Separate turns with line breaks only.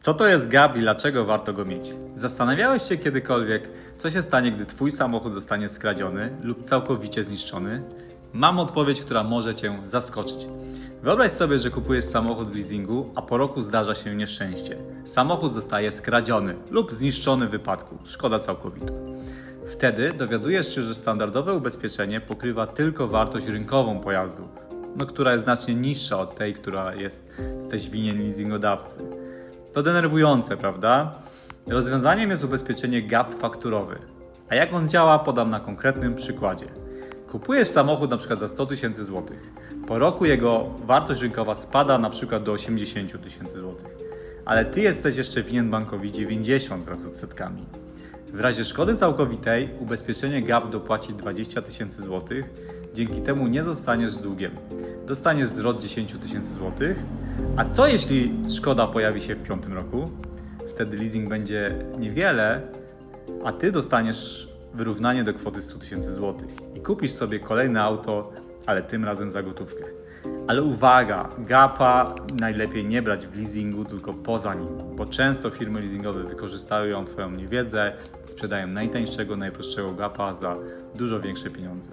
Co to jest GAP i dlaczego warto go mieć? Zastanawiałeś się kiedykolwiek, co się stanie, gdy Twój samochód zostanie skradziony lub całkowicie zniszczony? Mam odpowiedź, która może Cię zaskoczyć. Wyobraź sobie, że kupujesz samochód w leasingu, a po roku zdarza się nieszczęście. Samochód zostaje skradziony lub zniszczony w wypadku, szkoda całkowita. Wtedy dowiadujesz się, że standardowe ubezpieczenie pokrywa tylko wartość rynkową pojazdu, no, która jest znacznie niższa od tej, która jest jesteś winien leasingodawcy. To denerwujące, prawda? Rozwiązaniem jest ubezpieczenie gap fakturowy. A jak on działa, podam na konkretnym przykładzie. Kupujesz samochód przykład za 100 tysięcy złotych. Po roku jego wartość rynkowa spada przykład do 80 tysięcy złotych. Ale ty jesteś jeszcze winien bankowi 90 wraz z odsetkami. W razie szkody całkowitej ubezpieczenie GAP dopłaci 20 tysięcy złotych, dzięki temu nie zostaniesz z długiem. Dostaniesz zwrot 10 tysięcy złotych, a co jeśli szkoda pojawi się w piątym roku? Wtedy leasing będzie niewiele, a ty dostaniesz wyrównanie do kwoty 100 tysięcy złotych i kupisz sobie kolejne auto, ale tym razem za gotówkę. Ale uwaga, gapa najlepiej nie brać w leasingu, tylko poza nim, bo często firmy leasingowe wykorzystają Twoją niewiedzę, sprzedają najtańszego, najprostszego gapa za dużo większe pieniądze.